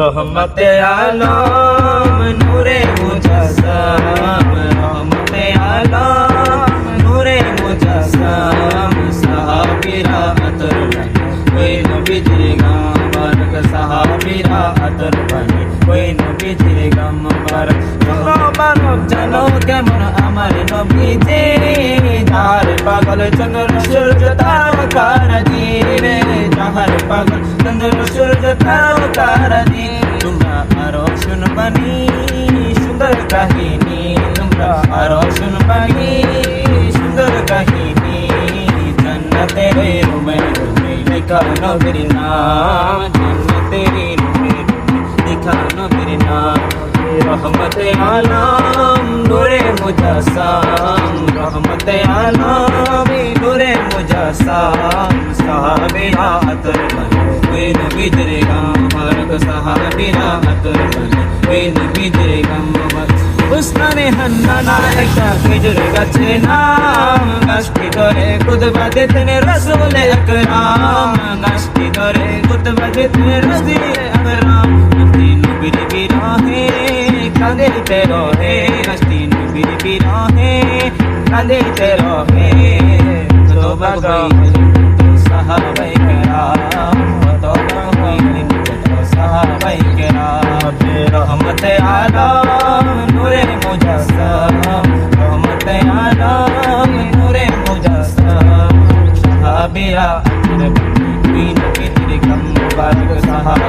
রহমতে আলম, নূরে মুজাসসাম রহমতে আলম, নূরে মুজাসসাম সাহাবীরা আতর বনে ওই নবীজির গাম বারক সাহাবীরা আতর বনে ওই নবীজির গাম বারক মানব জানো কেমন আমার নবীজি। যার পাগল চন্দ্র সূর্য তারকার দিনে? যাহার পাগল চন্দ্র সূর্য তারকার দিন তোমরা আরও শুনবানি সুন্দর কাহিনী তোমরা আরও শুনবানি সুন্দর কাহিনী জান্নাতে রুমে রুমে লেখা নবীর নাম জান্নাতে রুমে লেখা নবীর নাম রহমতে আলম নূরে মুজাসসাম রহমতে আলম মুজাসসাম সাহাবিরা আতর বনে ওই নবীদের গাম বারক সাহাবিরা আতর বনে ওই নবীদের গাম বারক উসমানে হান্নানা একটা খেজুর গাছে নাম গাছটি ধরে খুদবা দিতেন রসুল আকরাম গাছটি ধরে খুদবা দিতেন রসুল আকরাম নবী নবীর বিরহে কাঁদিতে রহে গাছটি নবীর বিরহে কাঁদিতে রহে তোবা रहमत आलम नूरे मुजस्सम रहमत आलम नूरे मुजस्सम सहाबिया तेरे बनी क्वीन की तेरी कम मुबारक सहा